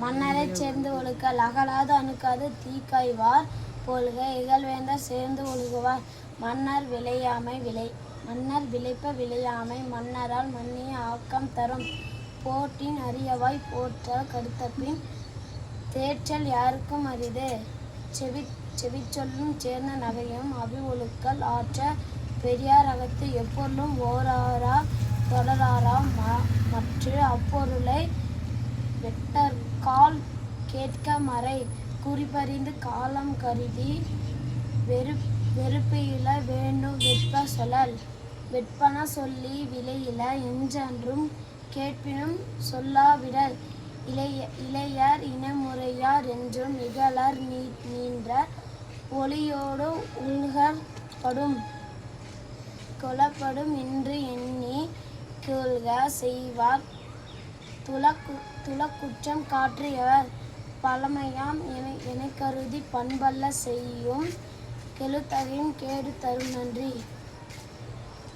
மன்னரைச் சேர்ந்து ஒழுக்கல் அகலாது அணுக்காது தீக்காய்வார் போல்க இகழ்வேந்தர் சேர்ந்து ஒழுகுவார். மன்னர் விளையாமை விளை மன்னர் விளைப்ப விளையாமை மன்னரால் மன்னிய ஆக்கம் தரும். போட்டின் அரியவாய் போற்றல் கடுத்தபின் தேற்றல் யாருக்கும் அரிது. செவி செவிச்சொல்லும் சேர்ந்த நகையும் அவி ஒழுக்கல் ஆற்ற பெரியார் அகத்து எப்பொருளும் ஓராரா தொடராரா ம- அப்பொருளை அப்பொருளை கால் கேட்க மறை. குறிப்பறிந்து காலம் கருதி வெறு வெறுப்பையில வேண்டும் வெட்ப சொல்லல் வெட்பன சொல்லி விலையில என்றென்றும் கேட்பினும் சொல்லாவிடல் இளைய இளையர் இனமுறையார் என்றும் நிகழர் நீ நீன்ற ஒளியோடு உள்கப்படும் கொலப்படும் என்று எண்ணி கொள்க செய்வார் துலக்கு துலக்குற்றம் காற்றியவர் பழமையாம் என என கருதி பண்பல்ல செய்யும் கெழுத்தகையும் கேடு தரும் நன்றி.